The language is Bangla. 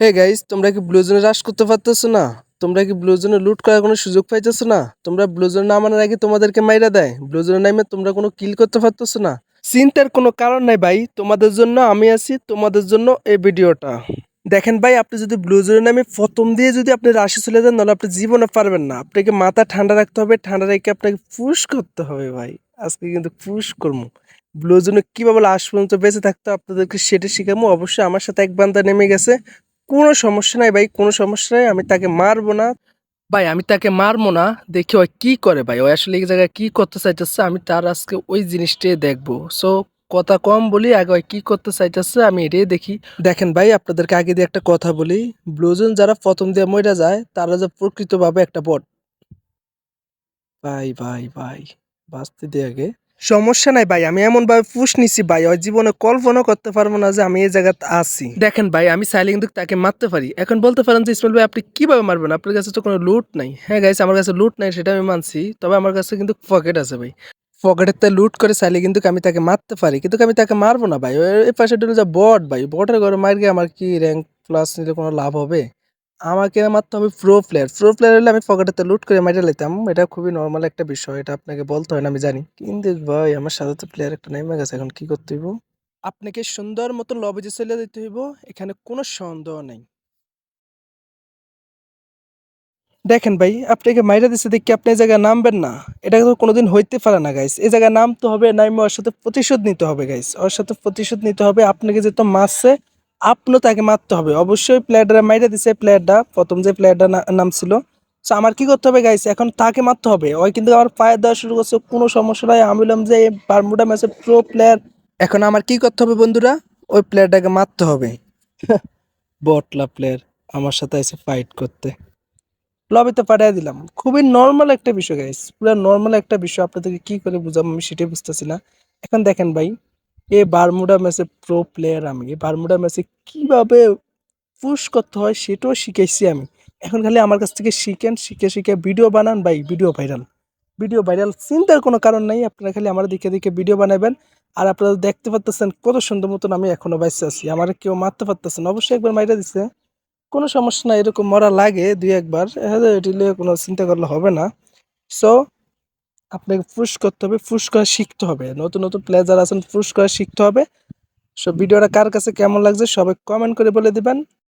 হে গাইস তোমরা কি ব্লু জোনে করতে পারতেছো না? তোমরা কি ব্লু জোনে লুট করার কোনো সুযোগ পাইতেছো না? তোমরা ব্লু জোনে নামানোর আগে তোমাদেরকে মাইরা দেয়। ব্লু জোনে নামে তোমরা কোনো কিল করতে পারতেছো না। চিন্তার কোনো কারণ নাই ভাই। তোমাদের জন্য আমি আছি, তোমাদের জন্য এই ভিডিওটা। দেখেন ভাই, আপনি যদি ব্লু জোনে নামে প্রথম দিয়ে যদি আপনি রাশি চলে যান, তাহলে আপনি জীবনে পারবেন না। আপনাকে মাথা ঠান্ডা রাখতে হবে, ঠান্ডা রেখে আপনাকে পুশ করতে হবে ভাই। আজকে কিন্তু পুশ করব। ব্লু জোনে কীভাবে লাস্ট পর্যন্ত বেঁচে থাকতো আপনাদেরকে সেটা শিখাবো। অবশ্যই আমার সাথে এক বান্দা নেমে গেছে। কোনো সমস্যা নাই ভাই কোনো সমস্যা নাই আমি তাকে মারবো না। ভাই আমি তাকে মারবো না দেখি ওই কি করে ভাই ওই আসলে এই জায়গায় কি করতে চাইতেছে আমি তার আজকে ওই জিনিসটাই দেখব। সো কথা কম বলি আগে ওই কি করতে চাইতেছে আমি এটাই দেখি। দেখেন ভাই আপনাদেরকে আগে দিয়ে একটা কথা বলি ব্লুজন যারা প্রথম দিয়ে মইরা যায় তারা যে প্রকৃতভাবে একটা বট। ভাই ভাই ভাই বাঁচতে দিয়ে আগে। সমস্যা নাই ভাই, আমি এমন ভাবে পুষ নিছি ভাই, ওই জীবনে কল্পনা করতে পারব না যে আমি এই জায়গাতে আছি। দেখেন ভাই, আমি চাইলে কিন্তু তাকে মারতে পারি। এখন বলতে পারেন যে, ইসমাইল ভাই, আপনি কীভাবে মারবেন? আপনার কাছে তো কোনো লুট নাই। হ্যাঁ গাইছে আমার কাছে লুট নাই, সেটা আমি মানছি। তবে আমার কাছে কিন্তু পকেট আছে ভাই। পকেটের তে লুট করে চাইলে কিন্তু আমি তাকে মারতে পারি। কিন্তু আমি তাকে মারবো না ভাই। এই পাশে যা বট ভাই বটের ঘরে মার আমার কি র্যাঙ্ক প্লাস নিলে কোনো লাভ হবে? আমাকে মারতে হবে প্রো প্লেয়ার প্রো প্লেয়ার হলে আমি পকেটেতে লুট করে মাইরে নিতাম এটা খুবই নর্মাল একটা বিষয়, এটা আপনাকে বলতে হয় না, আমি জানি। কিন্তু ভাই, আমার সাথে তো প্লেয়ার একটা নেমে গেছে, এখন কি করতে হইব? আপনাকে সুন্দর মতো লবিতে চলে দিতে হইব, এখানে কোনো সন্দেহ নেই। দেখেন ভাই, আপনাকে মাইরা দিচ্ছে দেখি আপনি এই জায়গায় নামবেন না। এটা তো কোনোদিন হইতে পারে না গাইস এই জায়গায় নামতে হবে নামে ওর সাথে প্রতিশোধ নিতে হবে গাইস ওর সাথে প্রতিশোধ নিতে হবে, আপনাকে যেহেতু মারছে আপনিও তাকে মারতে হবে। অবশ্যই প্লেয়ারটা মাইরা দিছে প্লেয়ারটা প্রথম যে প্লেয়ারটা নাম ছিল তো আমার কি করতে হবে গাইস এখন তাকে মারতে হবে। ওই কিন্তু আমার পায়ে দেওয়া শুরু করছে, কোনো সমস্যা নাই। আমি বললাম যে বারমুডা ম্যাচে প্রো প্লেয়ার এখন আমার কি করতে হবে বন্ধুরা? ওই প্লেয়ারটাকে মারতে হবে। বটলা প্লেয়ার আমার সাথে এসে ফাইট করতে। লবিতে পাঠিয়ে দিলাম। খুবই নর্মাল একটা বিষয় গাইস পুরো নর্মাল একটা বিষয়। আপনাদেরকে কি করে বুঝাবো আমি সেটাই বুঝতেছি না। এখন দেখেন ভাই এই বারমুডা ম্যাচে প্রো প্লেয়ার আমি। এই বারমুডা ম্যাচে কীভাবে পুশ করতে হয় সেটাও শিখেছি আমি। এখন খালি আমার কাছ থেকে শিখেন, শিখে শিখে ভিডিও বানান ভাই ভিডিও ভাইরাল ভিডিও ভাইরাল চিন্তার কোনো কারণ নাই, আপনারা খালি আমার দিকে দিকে ভিডিও বানাবেন আর আপনারা দেখতে পারতেছেন কত সুন্দর মতন আমি এখনও বাইসে আছি, আমার কেউ মারতে পারতেছেন অবশ্যই একবার মাইরা দিছে। কোনো সমস্যা নাই, এরকম মরা লাগে দুই একবার। হ্যাঁ এটি নিয়ে কোনো চিন্তা করলে হবে না। সো আপনাকে ফুস করতে হবে ফুস করা শিখতে হবে। নতুন নতুন প্লেয়ার যারা আছেন ফুস করা শিখতে হবে। সব ভিডিওটা কার কাছে কেমন লাগছে সবাই কমেন্ট করে বলে দিবেন।